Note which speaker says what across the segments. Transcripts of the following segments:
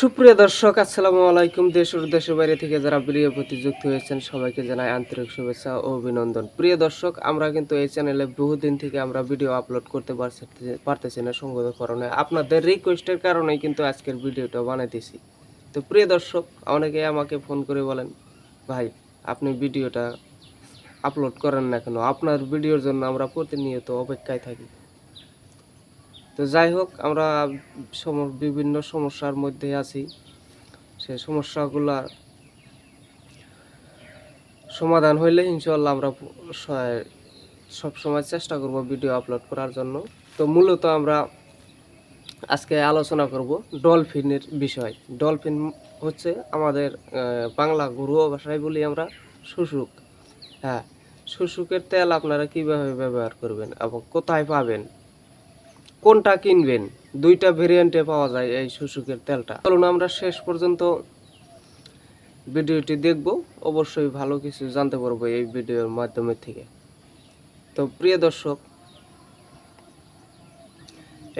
Speaker 1: সুপ্রিয় দর্শক, আসসালামু আলাইকুম। দেশ ও দেশের বাইরে থেকে যারা প্রিয় প্রতি যুক্ত হয়েছেন, সবাইকে জানাই আন্তরিক শুভেচ্ছা ও অভিনন্দন। প্রিয় দর্শক, আমরা কিন্তু এই চ্যানেলে বহুদিন থেকে আমরা ভিডিও আপলোড করতে পারতেছি না সঙ্গত কারণে আপনাদের রিকোয়েস্টের কারণেই কিন্তু আজকের ভিডিওটা বানাইতেছি। তো প্রিয় দর্শক অনেকে আমাকে ফোন করে বলেন, ভাই, আপনি ভিডিওটা আপলোড করেন না কেন? আপনার ভিডিওর জন্য আমরা প্রতিনিয়ত অপেক্ষায় থাকি। তো যাই হোক, আমরা বিভিন্ন সমস্যার মধ্যে আছি। সে সমস্যাগুলা সমাধান হইলে ইনশাল্লাহ আমরা সব সময় চেষ্টা করব ভিডিও আপলোড করার জন্য। তো মূলত আমরা আজকে আলোচনা করব ডলফিনের বিষয়। ডলফিন হচ্ছে আমাদের বাংলা ঘরোয়া ভাষায় বলি আমরা শুশুক। হ্যাঁ শুশুকের তেল আপনারা কীভাবে ব্যবহার করবেন এবং কোথায় পাবেন? কোনটা কিনবেন? দুইটা ভেরিয়েন্টে পাওয়া যায় এই শুশুকের তেলটা। চলুন আমরা শেষ পর্যন্ত ভিডিওটি দেখব। অবশ্যই ভালো কিছু জানতে পারব এই ভিডিওর মাধ্যমে থেকে। তো প্রিয় দর্শক,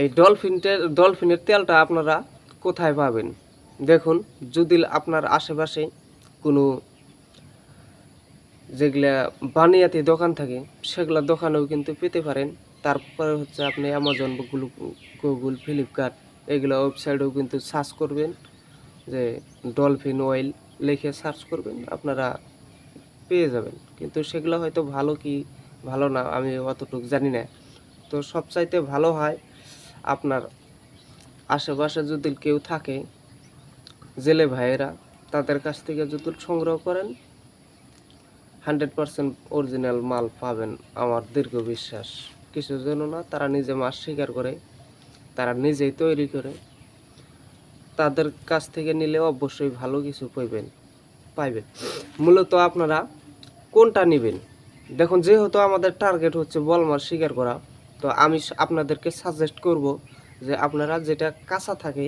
Speaker 1: এই ডলফিনটের ডলফিনের তেলটা আপনারা কোথায় পাবেন? দেখুন, যদি আপনার আশেপাশে কোনো যেগুলা বানিয়াতি দোকান থাকে, সেগুলা দোকানেও কিন্তু পেতে পারেন। তারপরে হচ্ছে আপনি অ্যামাজন গুগল ফ্লিপকার্ট এগুলো ওয়েবসাইটেও কিন্তু সার্চ করবেন। যে ডলফিন অয়েল লিখে সার্চ করবেন, আপনারা পেয়ে যাবেন। কিন্তু সেগুলো হয়তো ভালো কি ভালো না, আমি অতটুকু জানি না। তো সবচাইতে ভালো হয় আপনার আশেপাশে যদি কেউ থাকে, জেলে ভাইয়েরা, তাদের কাছ থেকে যদি সংগ্রহ করেন হান্ড্রেড পার্সেন্ট অরিজিনাল মাল পাবেন আমার দীর্ঘ বিশ্বাস। কিছু জন্য না, তারা নিজে মাছ শিকার করে, তারা নিজেই তৈরি করে। তাদের কাছ থেকে নিলে অবশ্যই ভালো কিছু পাইবেন পাইবেন। মূলত আপনারা কোনটা নেবেন? দেখুন, যেহেতু আমাদের টার্গেট হচ্ছে বল মাছ শিকার করা, তো আমি আপনাদেরকে সাজেস্ট করব যে আপনারা যেটা কাঁচা থাকে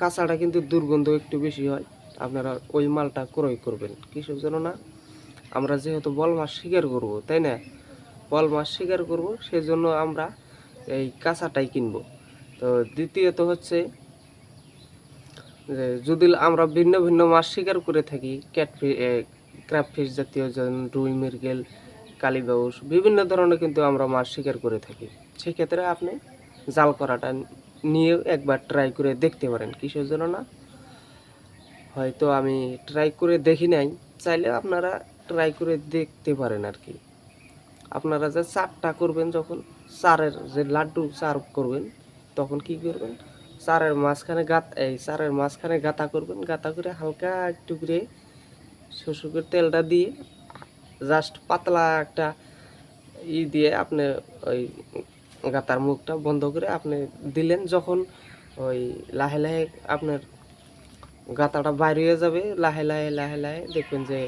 Speaker 1: কাঁচাটা কিন্তু দুর্গন্ধ একটু বেশি হয়, আপনারা ওই মালটা ক্রয় করবেন। কিসের জন্য না, আমরা যেহেতু বল মাছ শিকার করব, তাই না? বল মাছ শিকার করব, সেজন্য আমরা এই কাঁচাটাই কিনব। তো দ্বিতীয়ত হচ্ছে যে, যদি আমরা ভিন্ন ভিন্ন মাছ শিকার করে থাকি ক্যাটফি ক্র্যাবফিশ জাতীয় যেমন রুই, মৃগেল কালীবাউস বিভিন্ন ধরনের কিন্তু আমরা মাছ শিকার করে থাকি। সেক্ষেত্রে আপনি জাল করাটা নিয়ে একবার ট্রাই করে দেখতে পারেন, কিসের জন্য না? হয়তো আমি ট্রাই করে দেখি নাই, চাইলে আপনারা ট্রাই করে দেখতে পারেন আর কি। আপনারা যে চারটা করবেন যখন, চারের যে লাড্ডু চার করবেন, তখন কি করবেন? চারের মাঝখানে গাত, এই চারের মাঝখানে গাতা করবেন, গাতা করে হালকা একটু করে শুশুকের তেলটা দিয়ে জাস্ট পাতলা একটা ই দিয়ে আপনি ওই গাতার মুখটা বন্ধ করে আপনি দিলেন, যখন ওই লাহে লাহে আপনার গাতাটা বাইরে হয়ে যাবে, লাহে লাহে লাহে লাহে দেখবেন যে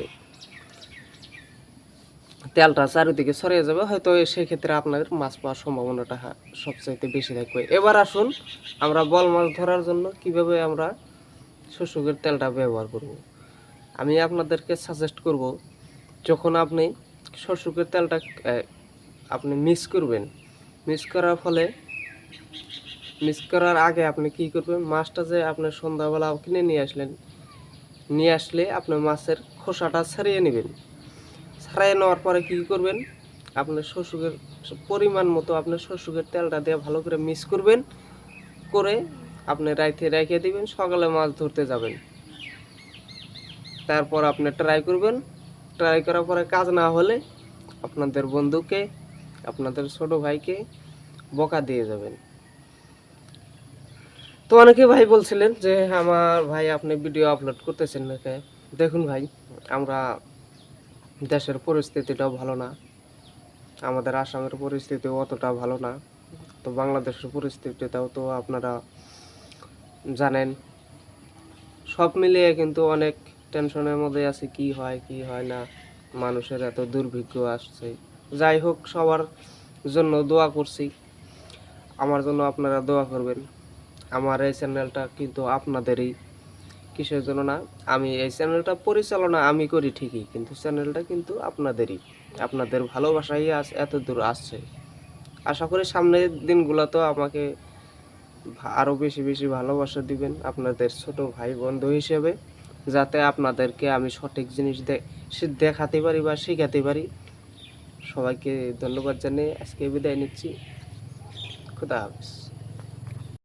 Speaker 1: তেলটা চারিদিকে ছড়িয়ে যাবে, হয়তো সেক্ষেত্রে আপনার মাছ পাওয়ার সম্ভাবনাটা সবচাইতে বেশি থাকবে এবার আসুন আমরা বল মাছ ধরার জন্য কীভাবে আমরা শুশুকের তেলটা ব্যবহার করব। আমি আপনাদেরকে সাজেস্ট করব, যখন আপনি শুশুকের তেলটা আপনি মিক্স করবেন মিক্স করার ফলে মিক্স করার আগে আপনি কি করবেন, মাছটা যে আপনি সন্ধ্যাবেলা কিনে নিয়ে আসলেন, নিয়ে আসলে আপনি মাছের খোসাটা ছাড়িয়ে নেবেন ছাড়িয়ে নেওয়ার পরে কি করবেন? আপনার শ্বশুরের পরিমাণ মতো আপনার শ্বশুরের তেলটা দিয়ে ভালো করে মিক্স করবেন, করে আপনি রাইতে রেখে দিবেন, সকালে মাছ ধরতে যাবেন। তারপর আপনি ট্রাই করবেন। ট্রাই করার পরে কাজ না হলে আপনাদের বন্ধুকে, আপনাদের ছোট ভাইকে বকা দিয়ে যাবেন। তো অনেকে ভাই বলছিলেন যে, আমার ভাই আপনি ভিডিও আপলোড করতেছেন না? দেখুন ভাই, আমরা দেশের পরিস্থিতিটাও ভালো না। আমাদের আসামের পরিস্থিতি অতটা ভালো না। তো বাংলাদেশের পরিস্থিতিটাও তো আপনারা জানেন। সব মিলিয়ে কিন্তু অনেক টেনশনের মধ্যে আছে, কি হয় কি হয় না। মানুষের এত দুর্ভিক্ষ আসছে। যাই হোক, সবার জন্য দোয়া করছি। আমার জন্য আপনারা দোয়া করবেন। আমার এই চ্যানেলটা কিন্তু আপনাদেরই কিসের জন্য না। আমি এই চ্যানেলটা পরিচালনা আমি করি ঠিকই, কিন্তু চ্যানেলটা কিন্তু আপনাদেরই। আপনাদের ভালোবাসাই আজ এত দূর আসছে। আশা করি সামনের দিনগুলো তো আমাকে আরও বেশি বেশি ভালোবাসা দিবেন আপনাদের ছোট ভাই বন্ধু হিসেবে, যাতে আপনাদেরকে আমি সঠিক জিনিস দেখাতে পারি বা শেখাতে পারি। সবাইকে ধন্যবাদ জানিয়ে আজকে বিদায় নিচ্ছি। খুদা হাফিজ।